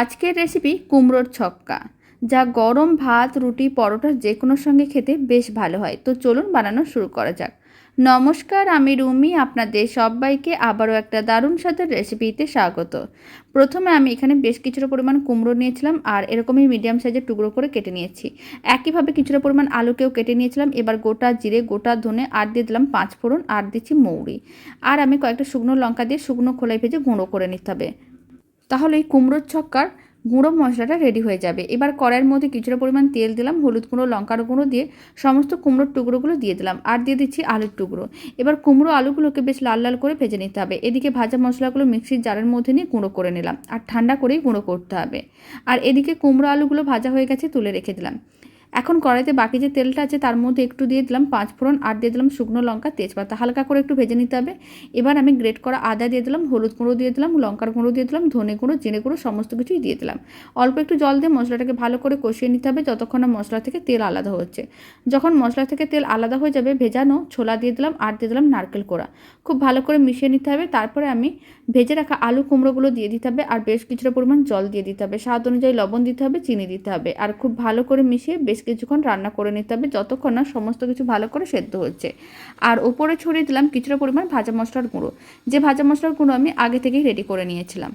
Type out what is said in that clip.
আজকের রেসিপি কুমড়োর ছক্কা, যা গরম ভাত, রুটি, পরোটা যে কোনো সঙ্গে খেতে বেশ ভালো হয়। তো চলুন বানানো শুরু করা যাক। নমস্কার, আমি রুমি, আপনাদের সবাইকে আবারও একটা দারুণ স্বাদের রেসিপিতে স্বাগত। প্রথমে আমি এখানে বেশ কিছুটা পরিমাণ কুমড়ো নিয়েছিলাম, আর এরকমই মিডিয়াম সাইজের টুকরো করে কেটে নিয়েছি। একইভাবে কিছুটা পরিমাণ আলুকেও কেটে নিয়েছিলাম, এবার গোটা জিরে, গোটা ধনে, আর দিয়ে দিলাম পাঁচ ফোড়ন, আর দিচ্ছি মৌরি। আর আমি কয়েকটা শুকনো লঙ্কা দিয়ে শুকনো খোলাই ভেজে গুঁড়ো করে নিতে হবে। তাহলে এই কুমড়োর ছক্কার গুঁড়ো মশলাটা রেডি হয়ে যাবে। এবার কড়াইয়ের মধ্যে কিছুটা পরিমাণ তেল দিলাম, হলুদ গুঁড়ো, লঙ্কার গুঁড়ো দিয়ে সমস্ত কুমড়োর টুকরোগুলো দিয়ে দিলাম আর দিয়ে দিচ্ছি আলুর টুকরো। এবার কুমড়ো আলুগুলোকে বেশ লাল লাল করে ভেজে নিতে হবে। এদিকে ভাজা মশলাগুলো মিক্সির জারের মধ্যে নিয়ে গুঁড়ো করে নিলাম আর ঠান্ডা করেই গুঁড়ো করতে হবে। আর এদিকে কুমড়ো আলুগুলো ভাজা হয়ে গেছে তুলে রেখে দিলাম। এখন কড়াইতে বাকি যে তেলটা আছে তার মধ্যে একটু দিয়ে দিলাম পাঁচ ফোড়ন, আর দিয়ে দিলাম শুকনো লঙ্কা, তেজপাতা। হালকা করে একটু ভেজে নিতে হবে। এবার আমি গ্রেট করা আদা দিয়ে দিলাম, হলুদ গুঁড়ো দিয়ে দিলাম, লঙ্কার গুঁড়ো দিয়ে দিলাম, ধনে গুঁড়ো, জিরে গুঁড়ো, সমস্ত কিছুই দিয়ে দিলাম। অল্প একটু জল দিয়ে মশলাটাকে ভালো করে কষিয়ে নিতে হবে যতক্ষণ না মশলা থেকে তেল আলাদা হচ্ছে। যখন মশলা থেকে তেল আলাদা হয়ে যাবে, ভেজানো ছোলা দিয়ে দিলাম, আর দিয়ে দিলাম নারকেল কোড়া। খুব ভালো করে মিশিয়ে নিতে হবে। তারপরে আমি ভেজে রাখা আলু কুমড়োগুলো দিয়ে দিতে হবে, আর বেশ কিছুটা পরিমাণ জল দিয়ে দিতে হবে। স্বাদ অনুযায়ী লবণ দিতে হবে, চিনি দিতে হবে। আর খুব ভালো করে মিশিয়ে বেশ কিছুক্ষণ রান্না করে নিতে হবে। যতক্ষণ না সমস্ত কিছু ভালো করে সেদ্ধ হচ্ছে। আর ওপরে ছড়িয়ে দিলাম কিছুটা পরিমাণ ভাজা মশলার গুঁড়ো। যে ভাজা মশলার গুঁড়ো আমি আগে থেকেই রেডি করে নিয়েছিলাম।